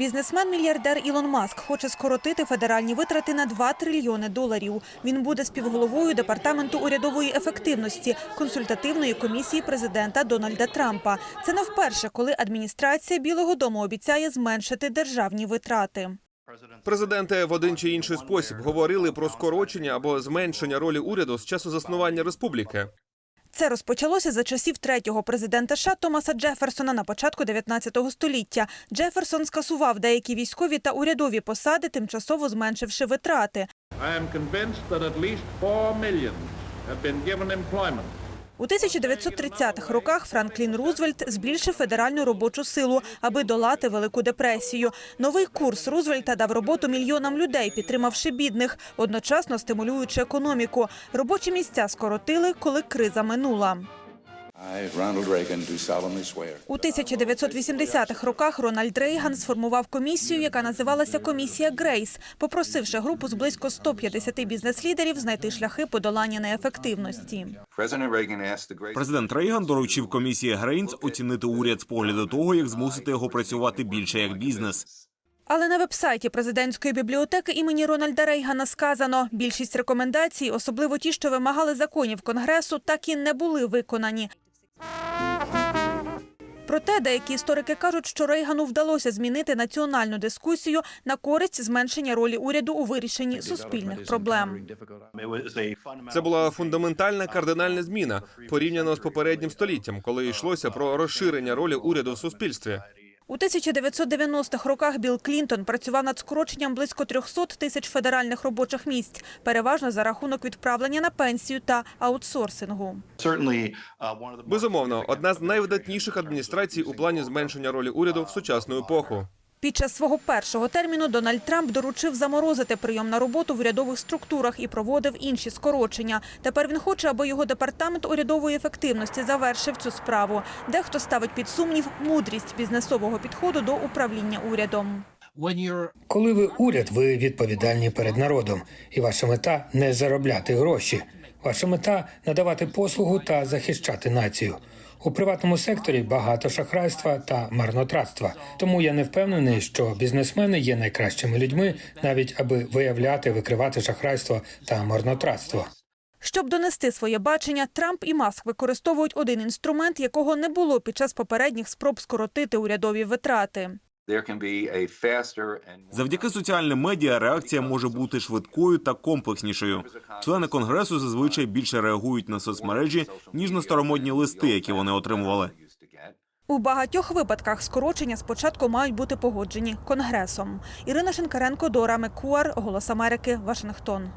Бізнесмен-мільярдер Ілон Маск хоче скоротити федеральні витрати на 2 трильйони доларів. Він буде співголовою департаменту урядової ефективності консультативної комісії президента Дональда Трампа. Це не вперше, коли адміністрація Білого Дому обіцяє зменшити державні витрати. Президенти в один чи інший спосіб говорили про скорочення або зменшення ролі уряду з часу заснування республіки. Це розпочалося за часів третього президента США Томаса Джеферсона на початку 19 століття. Джеферсон скасував деякі військові та урядові посади, тимчасово зменшивши витрати. I am convinced that at least 4 million have been given employment. У 1930-х роках Франклін Рузвельт збільшив федеральну робочу силу, аби долати Велику депресію. Новий курс Рузвельта дав роботу мільйонам людей, підтримавши бідних, одночасно стимулюючи економіку. Робочі місця скоротили, коли криза минула. У 1980-х роках Рональд Рейган сформував комісію, яка називалася комісія Грейс, попросивши групу з близько 150 бізнес-лідерів знайти шляхи подолання неефективності. Президент Рейган доручив комісії Грейнс оцінити уряд з погляду того, як змусити його працювати більше як бізнес. Але на вебсайті президентської бібліотеки імені Рональда Рейгана сказано, більшість рекомендацій, особливо ті, що вимагали законів Конгресу, так і не були виконані. Проте деякі історики кажуть, що Рейгану вдалося змінити національну дискусію на користь зменшення ролі уряду у вирішенні суспільних проблем. Це була фундаментальна кардинальна зміна порівняно з попереднім століттям, коли йшлося про розширення ролі уряду в суспільстві. У 1990-х роках Білл Клінтон працював над скороченням близько 300 тисяч федеральних робочих місць, переважно за рахунок відправлення на пенсію та аутсорсингу. Безумовно, одна з найвидатніших адміністрацій у плані зменшення ролі уряду в сучасну епоху. Під час свого першого терміну Дональд Трамп доручив заморозити прийом на роботу в урядових структурах і проводив інші скорочення. Тепер він хоче, аби його департамент урядової ефективності завершив цю справу. Дехто ставить під сумнів мудрість бізнесового підходу до управління урядом. Коли ви уряд, ви відповідальні перед народом, і ваша мета не заробляти гроші. Ваша мета надавати послугу та захищати націю. У приватному секторі багато шахрайства та марнотратства. Тому я не впевнений, що бізнесмени є найкращими людьми, навіть аби виявляти, викривати шахрайство та марнотратство. Щоб донести своє бачення, Трамп і Маск використовують один інструмент, якого не було під час попередніх спроб скоротити урядові витрати. Завдяки соціальним медіа реакція може бути швидкою та комплекснішою. Члени конгресу зазвичай більше реагують на соцмережі ніж на старомодні листи, які вони отримували. У багатьох випадках скорочення спочатку мають бути погоджені Конгресом. Ірина Шинкаренко, Дора Мекуар, Голос Америки, Вашингтон.